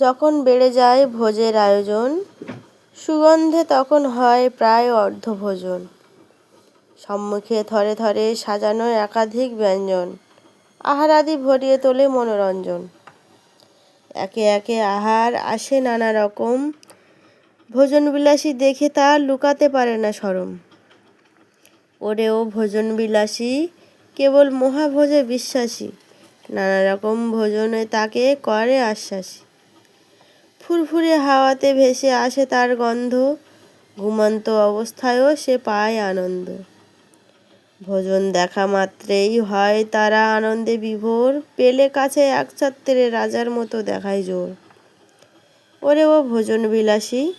যখন বেড়ে যায় ভোজের আয়োজন, সুগন্ধে তখন হয় প্রায় অর্ধভোজন। সম্মুখে থরে থরে সাজানো একাধিক ব্যঞ্জন, আহারাদি ভরিয়ে তোলে মনোরঞ্জন। একে একে আহার আসে নানা রকম, ভোজনবিলাসী দেখে তা লুকাতে পারে না সরম। ওরে ও ভোজনবিলাসী, কেবল মহাভোজে বিশ্বাসী, নানা রকম ভোজনে তাকে করে আশ্বাসী। ফুরফুরে হাওয়াতে ভেসে আসে তার গন্ধ। ঘুমন্ত অবস্থায়ও সে পায় আনন্দ। ভোজন দেখা মাত্রেই হয় তারা আনন্দে বিভোর। পেলে কাছে এক ছাত্রে রাজার মতো দেখায় জোর। ওরে ও ভোজন বিলাসী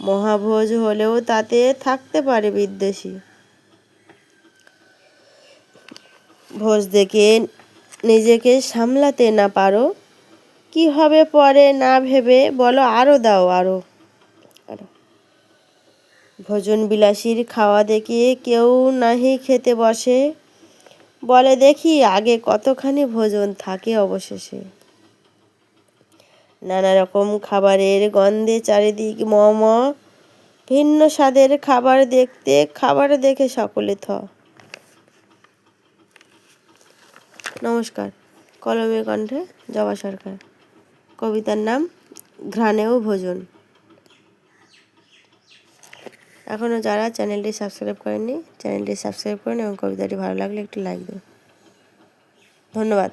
মহাভোজ হলেও তাতে থাকতে পারে বিদ্বেষী। ভোজ দেখে নিজেকে সামলাতে না পারো কি হবে পরে না ভেবে, বলো আরও দাও আরও ভোজন বিলাসীর খাওয়া দেখিয়ে কেউ নাহি খেতে বসে। বলে দেখি আগে কতখানি ভোজন থাকে অবশেষে। নানা রকম খাবারের গন্ধে চারিদিক ম ম ভিন্ন স্বাদের খাবার দেখতে, খাবার দেখে সকলে থ। নমস্কার, কলমে কণ্ঠে জবা সরকার। কবিতার নাম ঘ্রাণেও ভোজন। এখনও যারা চ্যানেলটি সাবস্ক্রাইব করেননি, চ্যানেলটি সাবস্ক্রাইব করুন এবং কবিতাটি ভালো লাগলে একটি লাইক দিন। ধন্যবাদ।